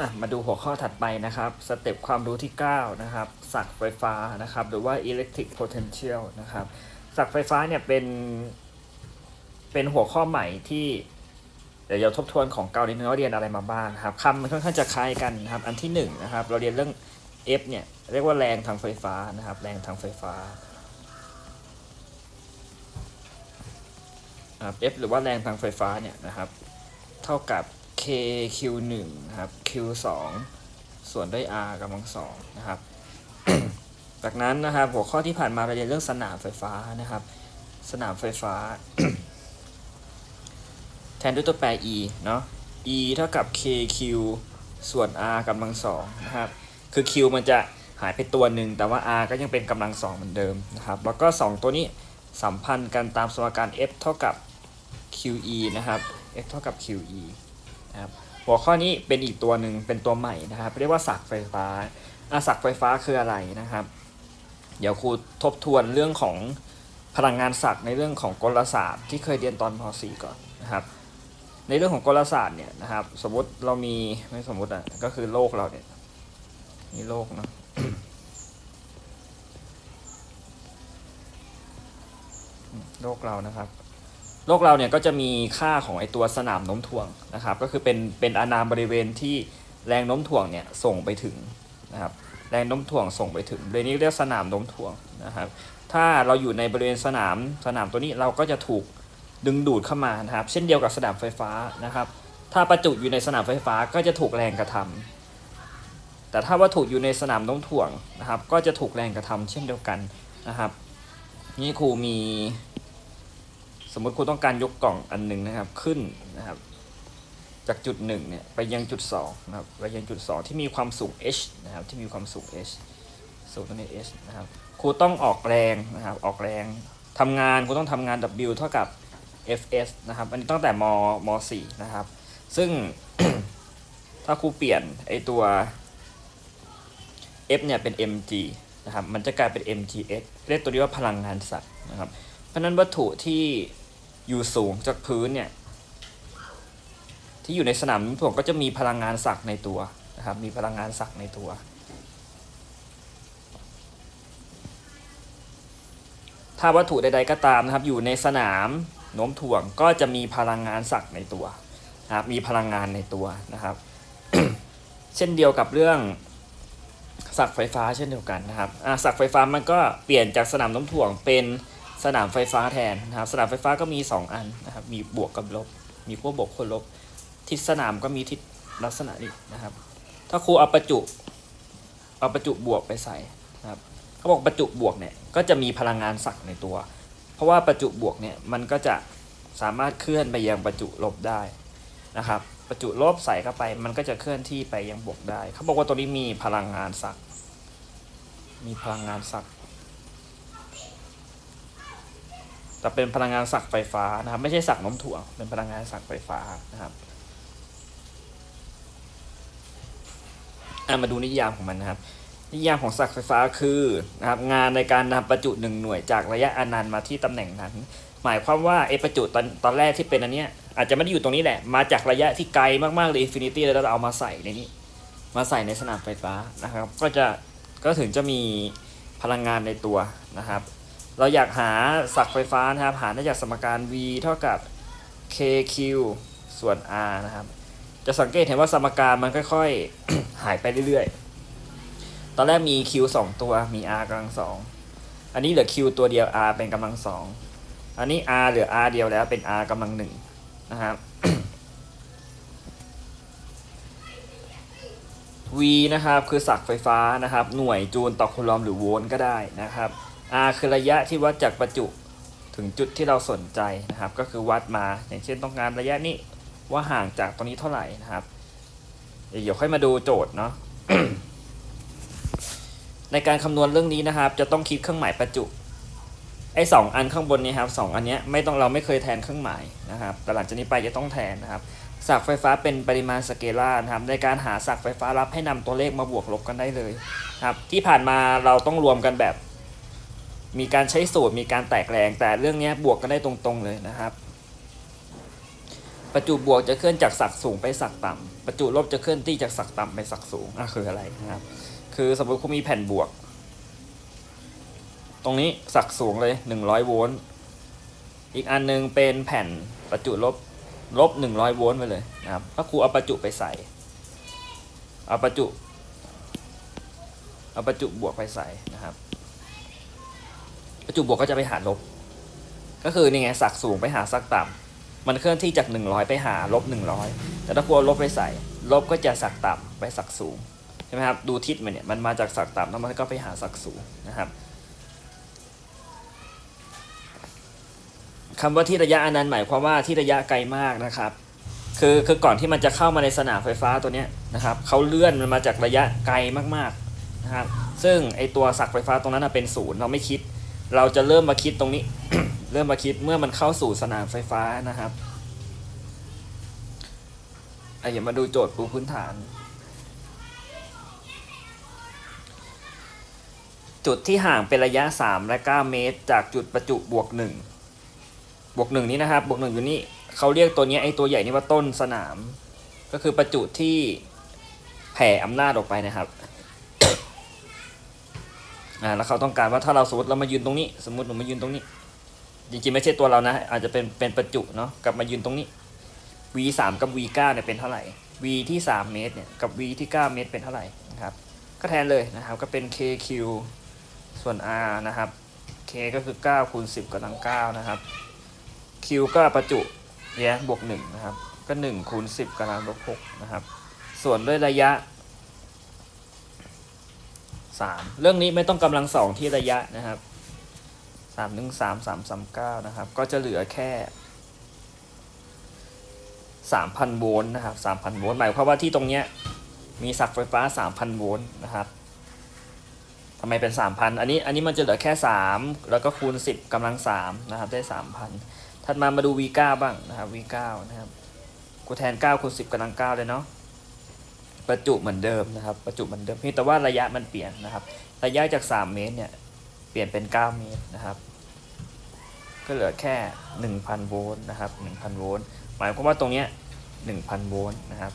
อะมาดูหัวข้อถัดไปนะครับสเต็ปความรู้ที่ 9 นะครับสักไฟฟ้านะครับ หรือว่า electric potential นะครับสักไฟฟ้าเนี่ยเป็น เป็นหัวข้อใหม่ที่ เดี๋ยวเราทบทวนของเก่านิดนึงว่าเรียนอะไรมาบ้างครับคำมันค่อนข้างจะคล้ายกันนะครับ อันที่1นะครับ เราเรียนเรื่อง F เนี่ย เรียกว่าแรงทางไฟฟ้านะครับ แรงทางไฟฟ้าครับ F หรือว่าแรงทางไฟฟ้าเนี่ยนะครับ เท่ากับ k q 1นะครับ q 2ส่วนด้วย r กำลังสองนะครับ จากนั้นนะครับหัวข้อที่ผ่านมาเราเรียนเรื่องสนามไฟฟ้านะครับ สนามไฟฟ้า แทนด้วยตัวแปร e เนาะ e เท่ากับ k q ส่วน r กำลังสองนะครับ คือ q มันจะหายไปตัวหนึ่งแต่ว่า r ก็ยังเป็นกำลังสองเหมือนเดิมนะครับ แล้วก็ 2 ตัวนี้สัมพันธ์กันตามสมการ f เท่ากับ qe นะครับ f เท่ากับ qe นะครับหัวข้อนี้เป็นอีกตัวหนึ่งเป็นตัวใหม่นะครับ เรียกว่าสักไฟฟ้าอาสักไฟฟ้าคืออะไรนะครับ เดี๋ยวครูทบทวนเรื่องของพลังงานศักในเรื่องของกลศาสตร์ที่เคยเรียนตอนม .4 ก่อนนะครับ ในเรื่องของกลศาสตร์เนี่ยนะครับ สมมติเรามีไม่สมมติอะก็คือโลกเราเนี่ยนี่โลกเนาะโลกเรานะครับ โลกเราเนี่ยก็จะมีค่าของไอตัวสนามโน้มถ่วงนะครับ ก็คือเป็นเป็นอานามบริเวณที่แรงโน้มถ่วงเนี่ยส่งไปถึงนะครับแรงโน้มถ่วงส่งไปถึงบริเวณนี้เรียกสนามโน้มถ่วงนะครับ ถ้าเราอยู่ในบริเวณสนามสนามตัวนี้เราก็จะถูกดึงดูดเข้ามานะครับ เช่นเดียวกับสนามไฟฟ้านะครับ ถ้าประจุอยู่ในสนามไฟฟ้าก็จะถูกแรงกระทำแต่ถ้าวัตถุอยู่ในสนามโน้มถ่วงนะครับ ก็จะถูกแรงกระทำเช่นเดียวกันนะครับ นี่ครูมี สมมติครูต้องการยกกล่องอันหนึ่งนะครับขึ้นนะครับ จากจุดหนึ่งเนี่ยไปยังจุดสองนะครับไปยังจุดสองที่มีความสูง h นะครับที่มีความสูง h สูงตัวนี้ h นะครับครูต้องออกแรงนะครับออกแรงทำงานครูต้องทำงาน w เท่ากับ fs นะครับอันนี้ตั้งแต่มม4นะครับ ซึ่งถ้าครูเปลี่ยนไอตัว f เนี่ยเป็น mg นะครับมันจะกลายเป็น mgh เรียกตัวนี้ว่าพลังงานสัตว์นะครับเพราะนั้นวัตถุที่ อยู่สูงจากพื้นเนี่ย ที่อยู่ในสนามโน้มถ่วงก็จะมีพลังงานสักในตัวนะครับ มีพลังงานสักในตัว ถ้าวัตถุใดๆก็ตามนะครับ อยู่ในสนามโน้มถ่วงก็จะมีพลังงานสักในตัวนะครับ มีพลังงานในตัวนะครับ เช่นเดียวกับเรื่องสักไฟฟ้าเช่นเดียวกันนะครับอะสักไฟฟ้ามันก็เปลี่ยนจากสนามโน้มถ่วงเป็น สนามไฟฟ้าแทนนะครับ สนามไฟฟ้าก็มี 2 อันนะครับ มีบวกกับลบ มีขั้วบวกขั้วลบ ทิศสนามก็มีทิศลักษณะนี้นะครับ ถ้าครูเอาประจุ เอาประจุบวกไปใส่นะครับเขาบอกประจุบวกเนี่ยก็จะมีพลังงานสักในตัว เพราะว่าประจุบวกเนี่ยมันก็จะสามารถเคลื่อนไปยังประจุลบได้นะครับ ประจุลบใส่เข้าไป มันก็จะเคลื่อนที่ไปยังบวกได้ เขาบอกว่าตัวนี้มีพลังงานสักมีพลังงานสัก แต่เป็นพลังงานสักไฟฟ้านะครับ ไม่ใช่สักน้มถ่วง เป็นพลังงานสักไฟฟ้านะครับมาดูนิยามของมันนะครับ นิยามของสักไฟฟ้าคือนะครับงานในการนำประจุหนึ่งหน่วยจากระยะอนันต์มาที่ตำแหน่งนั้น หมายความว่าไอ้ประจุตอนตอนแรกที่เป็นอันเนี้ยอาจจะไม่ได้อยู่ตรงนี้แหละ มาจากระยะที่ไกลมากๆเลยอินฟินิตี้แล้วเราเอามาใส่ในนี้ มาใส่ในสนามไฟฟ้านะครับ ก็จะก็ถึงจะมีพลังงานในตัวนะครับ เราอยากหาสักไฟฟ้านะครับ หาได้จากสมการ v เท่ากับ kq ส่วน r นะครับ จะสังเกตเห็นว่าสมการมันค่อยๆ หายไปเรื่อยๆ ตอนแรกมี q สองตัว มี r กำลังสองอันนี้เหลือ q ตัวเดียว r เป็นกำลังสองอันนี้ r เหลือ r เดียวแล้วเป็น r กำลังหนึ่งนะครับ v นะครับคือสักไฟฟ้านะครับ หน่วยจูลต่อคูลอมหรือโวลต์ก็ได้นะครับ r คือระยะที่วัดจากประจุถึงจุดที่เราสนใจนะครับ ก็คือวัดมาอย่างเช่นต้องการระยะนี้ว่าห่างจากตรงนี้เท่าไหร่นะครับ เดี๋ยวค่อยมาดูโจทย์เนาะในการคำนวณเรื่องนี้นะครับ จะต้องคิดเครื่องหมายประจุไอ้สองอันข้างบนนี้ครับสองอันเนี้ยไม่ต้องเราไม่เคยแทนเครื่องหมายนะครับแต่หลังจากนี้ไปจะต้องแทนนะครับสักไฟฟ้าเป็นปริมาณสเกลาร์นะครับในการหาสักไฟฟ้ารับให้นำตัวเลขมาบวกลบกันได้เลยครับที่ผ่านมาเราต้องรวมกันแบบ มีการใช้สูตรมีการแตกแรง แต่เรื่องนี้บวกกันได้ตรงๆเลยนะครับ ประจุบวกจะเคลื่อนจากศักสูงไปศักต่ำประจุลบจะเคลื่อนที่จากศักต่ำไปศักสูงอะคืออะไรนะครับ คือสมมติคุณมีแผ่นบวก ตรงนี้ศักสูงเลยหนึ่งร้อยโวลต์อีกอันหนึงเป็นแผ่นประจุลบลบหนึ่งร้อยโวลต์ไปเลยนะครับถ้าครูเอาประจุไปใส่เอาประจุเอาประจุบวกไปใส่นะครับ ประจุบวกก็จะไปหารลบ ก็คือนี่ไงศักสูงไปหาศักต่ำมันเคลื่อนที่จากหนึ่งร้อยไปหาลบหนึ่งร้อยแต่ถ้าครูเอาลบไปใส่ ลบก็จะศักต่ำไปศักสูงใช่ไหมครับดูทิศมันเนี่ยมันมาจากศักต่ำแล้วมันก็ไปหาศักสูงนะครับคำว่าที่ระยะอันนั้นหมายความว่าที่ระยะไกลมากนะครับคือคือก่อนที่มันจะเข้ามาในสนามไฟฟ้าตัวเนี้ยนะครับเขาเลื่อนมันมาจากระยะไกลมากๆนะครับซึ่งไอตัวสักไฟฟ้าตรงนั้นเป็นศูนย์เราไม่คิด เราจะเริ่มมาคิดตรงนี้ เริ่มมาคิดเมื่อมันเข้าสู่สนามไฟฟ้านะครับอะอย่ามาดูโจทย์ปูพื้นฐาน จุดที่ห่างเป็นระยะ 3 และ 9 เมตร จากจุดประจุบวก 1 บวกหนึ่งนี้นะครับ บวกหนึ่งอยู่นี่เขาเรียกตัวนี้ไอ้ตัวใหญ่นี่ว่าต้นสนาม ก็คือประจุที่แผ่อำนาจออกไปนะครับ อ่าแล้วเขาต้องการว่าถ้าเราสมมติเรามายืนตรงนี้ สมมติหนูมายืนตรงนี้ จริงๆไม่ใช่ตัวเรานะ อาจจะเป็นเป็นประจุเนาะกลับมายืนตรงนี้ v 3กับ v 9เนี่ยเป็นเท่าไหร่ v ที่ 3 เมตรเนี่ยกับ v ที่ 9 เมตรเป็นเท่าไหร่นะครับก็แทนเลยนะครับก็เป็น kq ส่วน r นะครับ k ก็คือ9คูณ10กำลัง9นะครับ q ก็ประจุเนี่ยบวก1นะครับก็1คูณ10กำลังลบ6นะครับส่วนด้วยระยะ 3เรื่องนี้ไม่ต้องกำลังสองที่ระยะนะครับ3ถึง3 3 3 9นะครับ ก็จะเหลือแค่3,000โวลต์นะครับ3,000โวลต์หมายความว่าที่ตรงเนี้ยมีสักไฟฟ้า3,000โวลต์นะครับทำไมเป็น3,000อันนี้อันนี้มันจะเหลือแค่3แล้วก็คูณ10กำลัง3นะครับได้3,000ถัดมามาดู V9 บ้างนะครับ V9 นะครับกูแทน9คูณ10กำลัง9เลยเนาะ ประจุเหมือนเดิมนะครับ ประจุเหมือนเดิมเพียงแต่ว่าระยะมันเปลี่ยนนะครับ ระยะจาก 3 เมตรเนี่ยเปลี่ยนเป็น 9 เมตรนะครับ ก็เหลือแค่ 1,000 โวลต์นะครับ1,000 โวลต์หมายความว่าตรงเนี้ย1,000 โวลต์นะครับ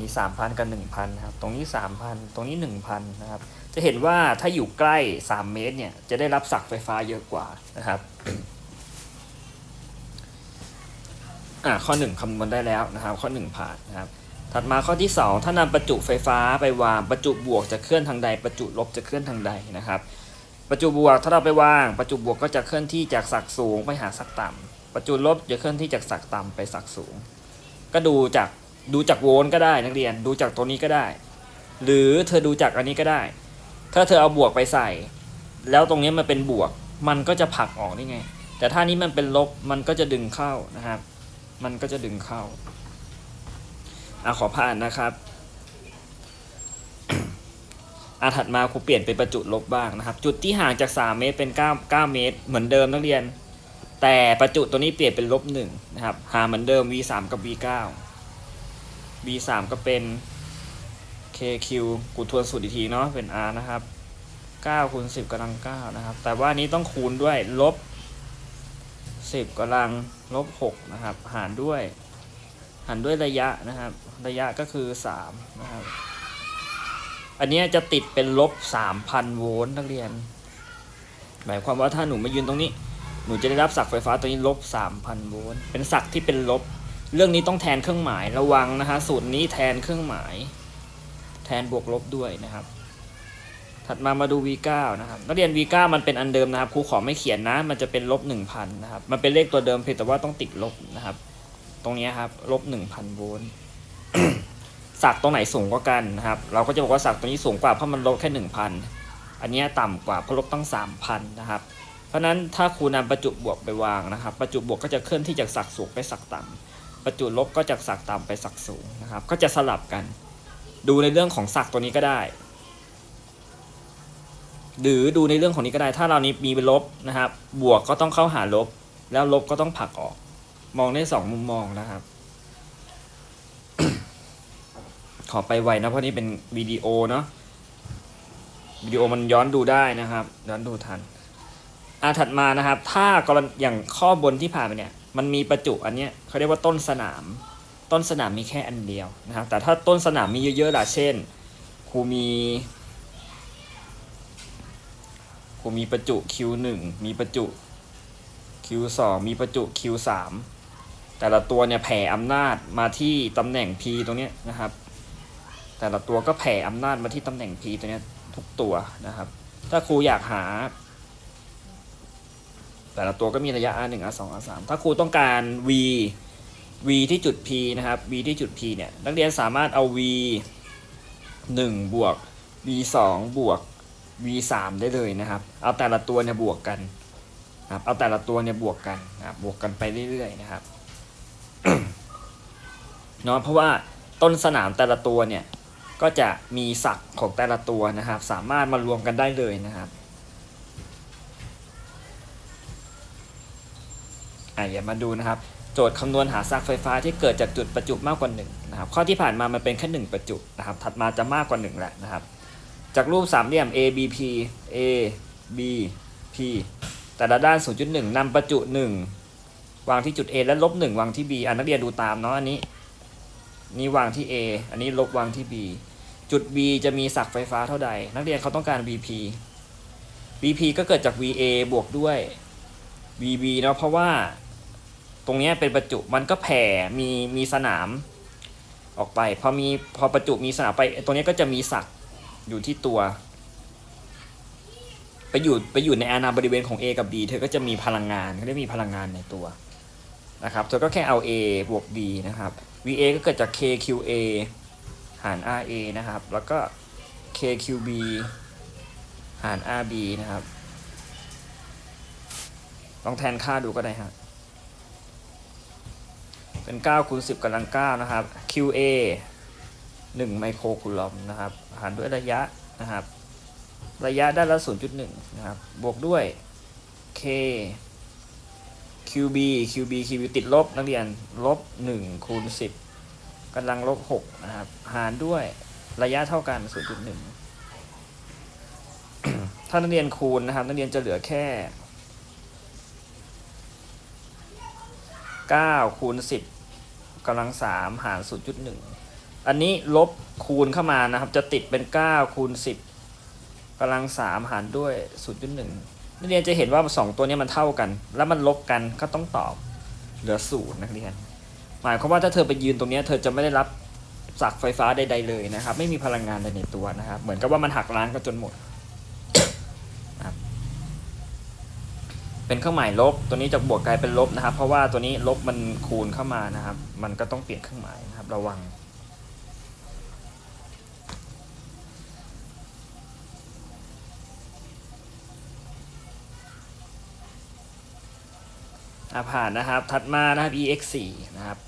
มี 3,000 กับ 1,000 นะครับ ตรงนี้ 3,000 ตรงนี้ 1,000 นะครับ จะเห็นว่าถ้าอยู่ใกล้ 3 เมตรเนี่ยจะได้รับศักไฟฟ้าเยอะกว่านะครับอ่าข้อ 1คำนวณได้แล้วนะครับ ข้อ 1 ผ่านนะครับ ถัดมาข้อที่ 2 ถ้านำประจุไฟฟ้าไปวางประจุบวกจะเคลื่อนทางใด ประจุลบจะเคลื่อนทางใดนะครับประจุบวกถ้าเราไปวางประจุบวกก็จะเคลื่อนที่จากศักสูงไปหาศักต่ำประจุลบจะเคลื่อนที่จากศักต่ำไปศักสูง ก็ดูจากดูจากโวลต์ก็ได้นักเรียนดูจากตัวนี้ก็ได้ หรือเธอดูจากอันนี้ก็ได้ ถ้าเธอเอาบวกไปใส่ แล้วตรงนี้มันเป็นบวก มันก็จะผลักออกนี่ไง แต่ถ้านี้มันเป็นลบมันก็จะดึงเข้านะครับ มันก็จะดึงเข้า อะขอผ่านนะครับอาถัดมาครูเปลี่ยนเป็นประจุลบบ้างนะครับ จุดที่ห่างจาก 3 เมตรเป็น 9 9 เมตร เหมือนเดิมนักเรียน แต่ประจุตัวนี้เปลี่ยนเป็นลบ1นะครับ หาเหมือนเดิม v 3กับ v 9 v 3ก็เป็น kq กูทวนสูตรอีกทีเนาะ เป็น r นะครับ9คูณ10กำลัง9นะครับ แต่ว่านี้ต้องคูณด้วยลบ 10กำลังลบ6นะครับ หารด้วย หารด้วยระยะนะครับ ระยะก็คือ 3 นะครับ อันนี้จะติดเป็นลบ 3,000 โวลต์นักเรียน หมายความว่าถ้าหนูมายืนตรงนี้ หนูจะได้รับศักไฟฟ้าตัวนี้ลบ 3,000 โวลต์ เป็นศักที่เป็นลบ เรื่องนี้ต้องแทนเครื่องหมายระวังนะฮะ สูตรนี้แทนเครื่องหมาย แทนบวกลบด้วยนะครับ ถัดมามาดู V9 นะครับ นักเรียน V9 มันเป็นอันเดิมนะครับ ครูขอไม่เขียนนะ มันจะเป็นลบ 1,000 นะครับ มันเป็นเลขตัวเดิมเพียงแต่ว่าต้องติดลบนะครับ ตรงนี้ครับลบ1,000โวลต์สักตรงไหนสูงกว่ากันนะครับ เราก็จะบอกว่าสักตรงนี้สูงกว่าเพราะมันลบแค่1,000อันเนี้ยต่ำกว่าเพราะลบตั้ง3,000นนะครับ เพราะนั้นถ้าครูนำประจุบวกไปวางนะครับ ประจุบวกก็จะเคลื่อนที่จากสักสูงไปสักต่ำประจุลบก็จากสักต่ำไปสักสูงนะครับ ก็จะสลับกัน ดูในเรื่องของสักตัวนี้ก็ได้ หรือดูในเรื่องของนี้ก็ได้ ถ้าเรานี้มีเป็นลบนะครับ บวกก็ต้องเข้าหาลบ แล้วลบก็ต้องผลักออก มองได้สองมุมมองนะครับ ขอไปไวนะเพราะนี่เป็นวิดีโอเนาะวิดีโอมันย้อนดูได้นะครับ ย้อนดูทันอ่าถัดมานะครับ ถ้ากรณีอย่างข้อบนที่ผ่านไปเนี่ย มันมีประจุอันเนี้ยเขาเรียกว่าต้นสนาม ต้นสนามมีแค่อันเดียวนะครับ แต่ถ้าต้นสนามมีเยอะๆล่ะเช่นครูมีครูมีประจุ Q1 มีประจุ Q2 มีประจุ Q3 แต่ละตัวเนี่ยแผ่อำนาจมาที่ตำแหน่ง P ตรงนี้นะครับ แต่ละตัวก็แผ่อำนาจมาที่ตำแหน่ง P ตัวนี้ทุกตัวนะครับ ถ้าครูอยากหา แต่ละตัวก็มีระยะ R1 R2 R3 ถ้าครูต้องการ V V ที่จุด P นะครับ V ที่จุด P เนี่ยนักเรียนสามารถเอา V 1บวก V 2บวก V 3ได้เลยนะครับ เอาแต่ละตัวเนี่ยบวกกันนะครับเอาแต่ละตัวเนี่ยบวกกันนะครับบวกกันไปเรื่อยๆนะครับ เนาะเพราะว่าต้นสนามแต่ละตัวเนี่ยก็จะมีศักของแต่ละตัวนะครับ สามารถมารวมกันได้เลยนะครับอะอย่ามาดูนะครับ โจทย์คำนวณหาศักย์ไฟฟ้าที่เกิดจากจุดประจุมากกว่า1นะครับข้อที่ผ่านมามันเป็นแค่1ประจุนะครับ ถัดมาจะมากกว่า1แหละนะครับ จากรูปสามเหลี่ยม A B P A B P แต่ละด้าน 0.1นำประจุ 1 วางที่จุด A และลบ1วางที่ B อะนักเรียนดูตามเนาะอันนี้ นี่วางที่ A อันนี้ลบวางที่ B จุด B จะมีศักไฟฟ้าเท่าใด นักเรียนเขาต้องการ VP VP ก็เกิดจาก VA บวกด้วย VB เนาะเพราะว่าตรงเนี้ยเป็นประจุมันก็แผ่มีมีสนามออกไปพอมีพอประจุมีสนามไปตรงเนี้ยก็จะมีศักอยู่ที่ตัว ไปอยู่ไปอยู่ในอาณาบริเวณของ A กับ B เธอก็จะมีพลังงานก็ได้มีพลังงานในตัวนะครับเธอก็แค่เอา A บวก B นะครับ VA ก็เกิดจาก KQA หาร RA นะครับ แล้วก็ KQB หาร RB นะครับ ลองแทนค่าดูก็ได้ฮะเป็น9คูณ10กำลัง9นะครับ QA 1 ไมโครคูลอมนะครับ หารด้วยระยะนะครับ ระยะด้านละ 0.1 นะครับ บวกด้วย K QB QB QB ติดลบนักเรียนลบ1คูณ10กำลังลบ6นะครับ หารด้วยระยะเท่ากัน 0.1 ถ้านักเรียนคูณนะครับ นักเรียนจะเหลือแค่9คูณ10กำลัง3หาร 0.1 อันนี้ลบคูณเข้ามานะครับ จะติดเป็น9คูณ10กำลัง3หารด้วย 0.1 นักเรียนจะเห็นว่า 2 ตัวนี้มันเท่ากัน แล้วมันลบกันก็ต้องตอบเหลือศูนย์นักเรียน หมายความว่าถ้าเธอไปยืนตรงนี้เธอจะไม่ได้รับศักไฟฟ้าใดๆเลยนะครับ ไม่มีพลังงานใดในตัวนะครับ เหมือนกับว่ามันหักล้างกันจนหมด เป็นเครื่องหมายลบ ตัวนี้จะบวกกลายเป็นลบนะครับ เพราะว่าตัวนี้ลบมันคูณเข้ามานะครับ มันก็ต้องเปลี่ยนเครื่องหมายนะครับ ระวัง อะผ่านนะครับ ถัดมานะครับ ex 4 นะครับ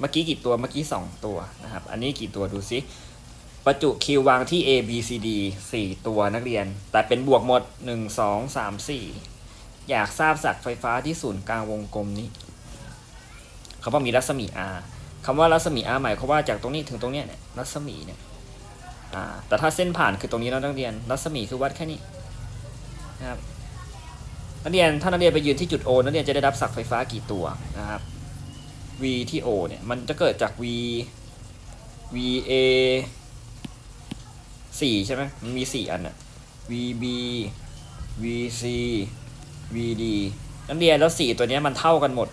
เมื่อกี้กี่ตัว เมื่อกี้ 2 ตัวนะครับ อันนี้กี่ตัวดูซิ ประจุ Q ววางที่ A B C D 4 ตัวนักเรียน แต่เป็นบวกหมด 1 2 3 4 อยากทราบศักย์ไฟฟ้าที่ศูนย์กลางวงกลมนี้คำว่ามีรัศมี R คำว่ารัศมี R หมายความว่าจากตรงนี้ถึงตรงเนี้ยเนี่ยรัศมีเนี่ยอ่าแต่ถ้าเส้นผ่านคือตรงนี้แล้วนักเรียน รัศมีคือวัดแค่นี้นะครับ นักเรียนถ้านักเรียนไปยืนที่จุด O นักเรียนจะได้รับศักไฟฟ้ากี่ตัวนะครับ V ที่ O เนี่ยมันจะเกิดจาก V VA สี่ใช่ไหมมันมีสี่อันอะ VB VC VD นักเรียนแล้วสี่ตัวนี้มันเท่ากันหมด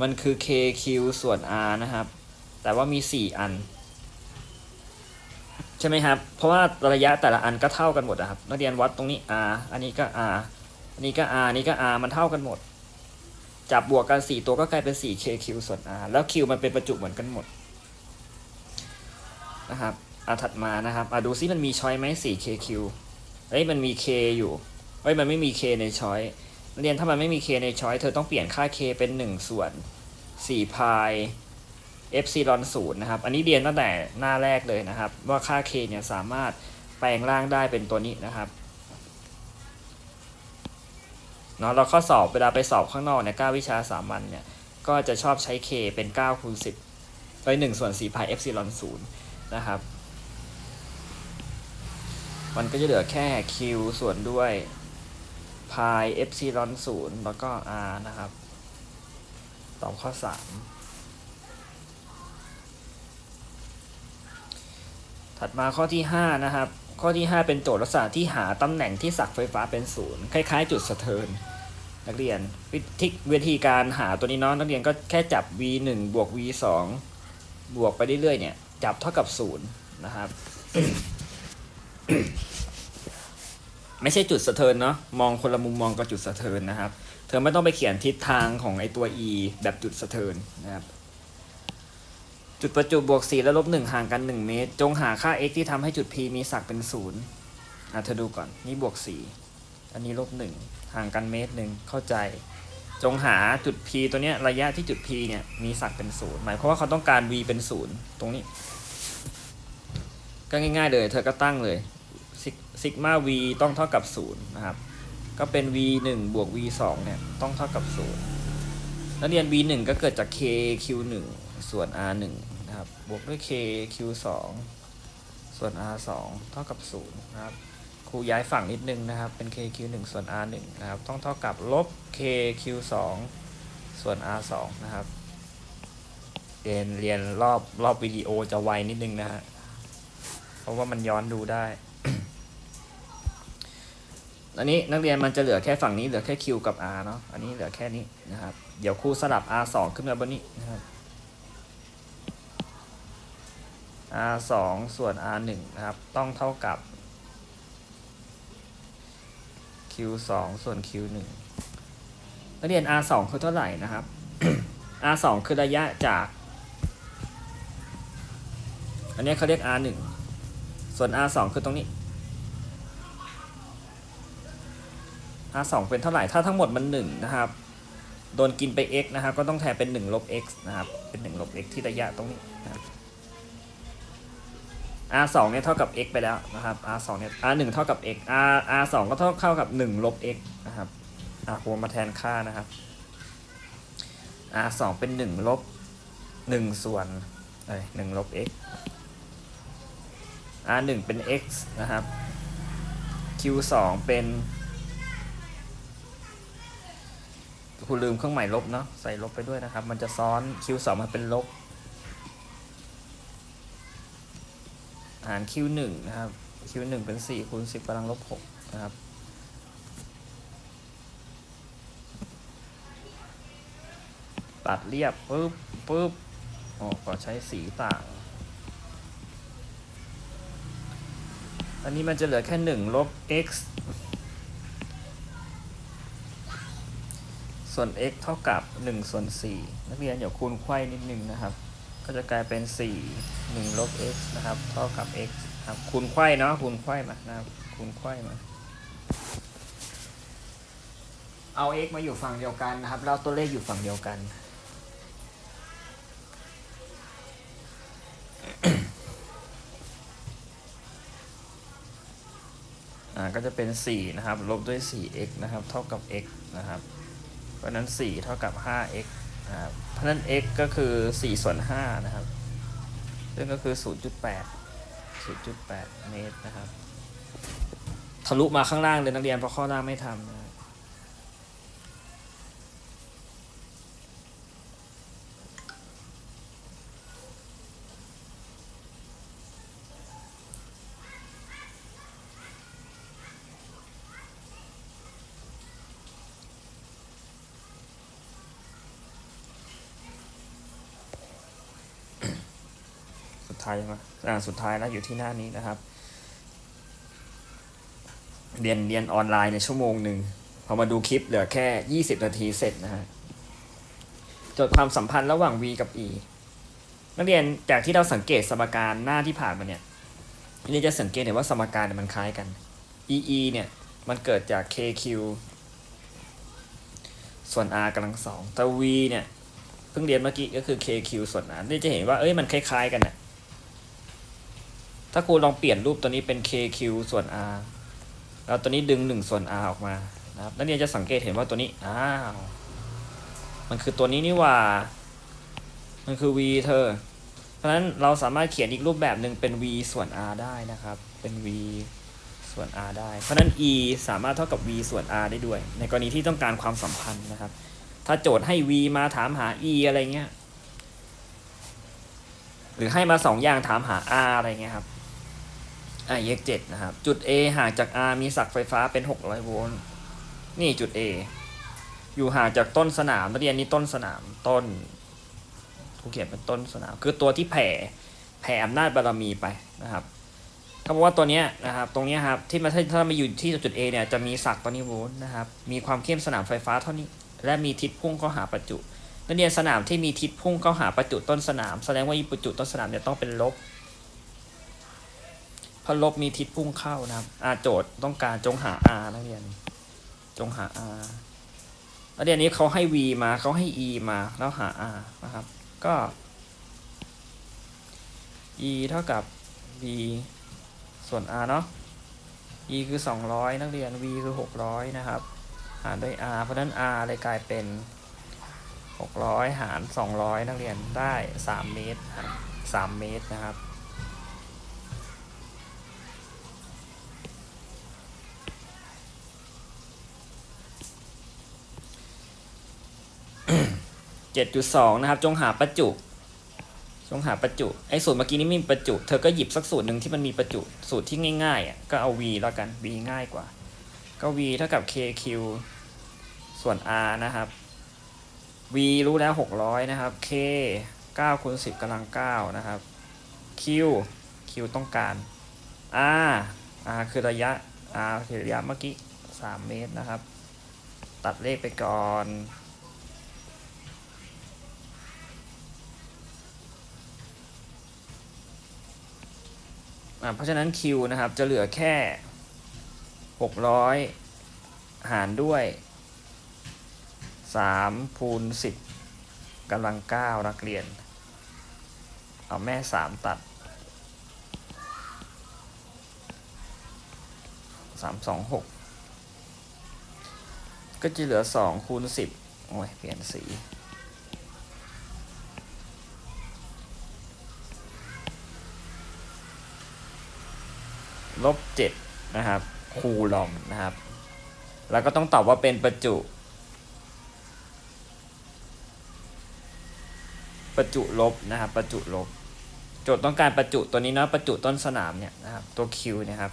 มันคือ KQ ส่วน R นะครับ แต่ว่ามีสี่อัน ใช่ไหมครับ เพราะว่าระยะแต่ละอันก็เท่ากันหมดนะครับ นักเรียนวัดตรงนี้ R อันนี้ก็ R อันนี้ก็ R อันนี้ก็ R มันเท่ากันหมด จับบวกกัน 4 ตัวก็กลายเป็น 4 KQ ส่วน R แล้ว Q มันเป็นประจุเหมือนกันหมดนะครับอะถัดมานะครับอะดูซิมันมีช้อยไหม 4 KQ เอ้ยมันมี K อยู่เอ้ยมันไม่มี K ในช้อยเรียนถ้ามันไม่มี K ในช้อยเธอต้องเปลี่ยนค่า K เป็น 1 ส่วน4พาย epsilon 0นะครับ อันนี้เรียนตั้งแต่หน้าแรกเลยนะครับ ว่าค่า K เนี่ยสามารถแปลงร่างได้เป็นตัวนี้นะครับ เนาะเราข้อสอบเวลาไปสอบข้างนอกเนี่ย9วิชาสามัญเนี่ยก็จะชอบใช้ k เป็น9คูณ10ไป1ส่วน4พาย epsilon 0นย์นะครับ มันก็จะเหลือแค่ q ส่วนด้วยพาย epsilon 0แล้วก็ r นะครับ ตอบข้อสามถัดมาข้อที่ห้านะครับ ข้อที่ห้าเป็นโจทย์ลักษณะที่หาตำแหน่งที่สักไฟฟ้าเป็นศูนย์คล้ายๆ จุดสะเทินนักเรียนวิธีวิธีการหาตัวนี้เนาะนักเรียนก็แค่จับ v 1บวก v 2บวกไปเรื่อยๆเนี่ย จับเท่ากับศูนย์นะครับไม่ใช่จุดสะเทินเนาะมองคนละมุมมองกับจุดสะเทินนะครับ เธอไม่ต้องไปเขียนทิศทางของไอตัว e แบบจุดสะเทินนะครับ จุดประจุบวก4และลบ1ห่างกัน 1 เมตร จงหาค่า x ที่ทำให้จุด p มีศักเป็นศูนย์อะเธอดูก่อน นี่บวก4อันนี้ลบ1ห่างกันเมตรหนึ่งเข้าใจ จงหาจุด p ตัวเนี้ยระยะที่จุด p เนี่ยมีศักเป็นศูนย์หมายความว่าเขาต้องการ v เป็นศูนย์ตรงนี้ ก็ง่ายๆเลย เธอก็ตั้งเลยซิกมา v ต้องเท่ากับศูนย์นะครับก็เป็น v 1บวก v 2เนี่ยต้องเท่ากับศูนย์นักเรียน v 1ก็เกิดจาก k q 1 ส่วน r 1นะครับ บวกด้วย k q 2ส่วน r 2เท่ากับ0นะครับ ครูย้ายฝั่งนิดนึงนะครับ เป็น k q 1ส่วน r 1นะครับ ต้องเท่ากับลบ k q 2ส่วน r 2นะครับ เรียนเรียนรอบรอบวิดีโอจะไวนิดนึงนะฮะ เพราะว่ามันย้อนดูได้อันนี้นักเรียนมันจะเหลือแค่ฝั่งนี้เหลือแค่ q กับ r เนาะ อันนี้เหลือแค่นี้นะครับ เดี๋ยวครูสลับ r 2ขึ้นมาบนนี้นะครับ r 2ส่วน r 1นะครับ ต้องเท่ากับ q 2ส่วน q 1นักเรียน r 2คือเท่าไหร่นะครับ r 2คือระยะจาก อันนี้เขาเรียก r 1ส่วน r 2คือตรงนี้ r 2เป็นเท่าไหร่ ถ้าทั้งหมดมัน1นะครับ โดนกินไป x นะครับ ก็ต้องแทนเป็น1ลบ x นะครับ เป็น1ลบ x ที่ระยะตรงนี้นะครับ r 2เนี่ยเท่ากับ x ไปแล้วนะครับ r 2เนี่ย r 1เท่ากับ x r r 2ก็เท่าเข้ากับ1ลบ x นะครับอะผมมาแทนค่านะครับ r 2เป็น1ลบ1ส่วนเอ้ย1ลบ x r 1เป็น x นะครับ q 2เป็นคุณลืมเครื่องหมายลบเนาะใส่ลบไปด้วยนะครับ มันจะซ้อน q 2มาเป็นลบ หาร q 1 นะครับ q 1 เป็น4คูณ10กำลังลบ6นะครับตัดเรียบปุ๊บปุ๊บโอ้ก็ใช้สีต่าง อันนี้มันจะเหลือแค่1ลบ x ส่วน x เท่ากับ1ส่วน4นักเรียนอย่าคูณไขว้นิดนึงนะครับ ก็จะกลายเป็น 4 1ลบ x นะครับ เท่ากับ x ครับคูณไขว้เนาะคูณไขว้มานะครับคูณไขว้มา เอา x มาอยู่ฝั่งเดียวกันนะครับ แล้วตัวเลขอยู่ฝั่งเดียวกัน อ่า ก็จะเป็น 4 นะครับ ลบด้วย 4x นะครับ เท่ากับ x นะครับ เพราะนั้น 4 เท่ากับ 5x เพราะฉะนั้น x ก็คือ 4 ส่วน 5 นะครับ ซึ่งก็คือ 0.8 0.8 เมตรนะครับ ทะลุมาข้างล่างเลยนักเรียนเพราะข้อล่างไม่ทำนะ ครับสุดท้ายใช่ไหมอ่าสุดท้ายแล้วอยู่ที่หน้านี้นะครับ เรียนเรียนออนไลน์ในชั่วโมงหนึ่งพอมาดูคลิปเหลือแค่ยี่สิบนาทีเสร็จนะฮะจดความสัมพันธ์ระหว่าง v กับ e นักเรียนจากที่เราสังเกตสมการหน้าที่ผ่านมาเนี่ยนี่จะสังเกตเห็นว่าสมการเนี่ยมันคล้ายกัน e e เนี่ยมันเกิดจาก k q ส่วน r กำลังสองแต่ v เนี่ยเพิ่งเรียนเมื่อกี้ก็คือ KQ ส่วน r นี่จะเห็นว่าเอ้ยมันคล้ายๆกันนะ ถ้าครูลองเปลี่ยนรูปตัวนี้เป็น KQ ส่วน r แล้วตัวนี้ดึง 1 ส่วน r ออกมานะครับนักเรียนจะสังเกตเห็นว่าตัวนี้ อ้าว มันคือตัวนี้นี่ว่า มันคือ v เธอ เพราะฉะนั้นเราสามารถเขียนอีกรูปแบบหนึ่งเป็น v ส่วน r ได้นะครับ เป็น v ส่วน r ได้ เพราะฉะนั้น e สามารถเท่ากับ v ส่วน r ได้ด้วย ในกรณีที่ต้องการความสัมพันธ์นะครับ ถ้าโจทย์ให้ v มาถามหา e อะไรเงี้ย หรือให้มาสองอย่างถามหา r อะไรเงี้ยครับ อะ x 7นะครับ จุด a ห่างจาก r มีศักไฟฟ้าเป็น 600 โวลต์ นี่จุด a อยู่ห่างจากต้นสนามนักเรียนนี้ต้นสนามต้นทุกเขียนเป็นต้นสนาม คือตัวที่แผ่แผ่อำนาจบารมีไปนะครับเขาบอกว่าตัวเนี้ยนะครับตรงเนี้ยครับที่มาถ้ามาอยู่ที่จุด A เนี่ยจะมีศักตัวนี้โวลต์นะครับมีความเข้มสนามไฟฟ้าเท่านี้ และมีทิศพุ่งเข้าหาประจุนักเรียนสนามที่มีทิศพุ่งเข้าหาประจุต้นสนาม แสดงว่าประจุต้นสนามเนี่ยต้องเป็นลบ พราะลบมีทิศพุ่งเข้านะครับอาโจทย์ต้องการจงหา R นักเรียน จงหา R แล้วเดี๋ยวนี้เขาให้ v มาเขาให้ e มาแล้วหา r นะครับ ก็ e เท่ากับ v ส่วน r เนาะ e คือ 200 นักเรียน v คือ 600 นะครับ หารด้วย r เพราะนั้น r เลยกลายเป็น 600 หาร 200 นักเรียนได้ 3 เมตรหาร3เมตรนะครับ 7.2 นะครับ จงหาประจุจงหาประจุไอ้สูตรเมื่อกี้นี้ไม่มีประจุ เธอก็หยิบสักสูตรหนึ่งที่มันมีประจุสูตรที่ง่ายๆอะก็เอา v แล้วกัน v ง่ายกว่า ก็ v เท่ากับ kq ส่วน r นะครับ v รู้แล้ว 600 นะครับ k 9คูณ10กำลัง9นะครับ q q ต้องการ r r คือระยะ r คือระยะเมื่อกี้ 3 เมตรนะครับ ตัดเลขไปก่อน เพราะฉะนั้น Q นะครับจะเหลือแค่ 600 หารด้วย 3 คูณ 10กำลัง 9 นักเรียน เอาแม่ 3 ตัด 3 2 6 ก็จะเหลือ 2 คูณ 10 โอ้ย เปลี่ยนสี ลบเจ็ดนะครับ คูลอมนะครับ แล้วก็ต้องตอบว่าเป็นประจุ ประจุลบนะครับ ประจุลบ โจทย์ต้องการประจุตัวนี้เนาะประจุต้นสนามเนี่ยนะครับ ตัว Q นะครับ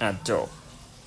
อะจบ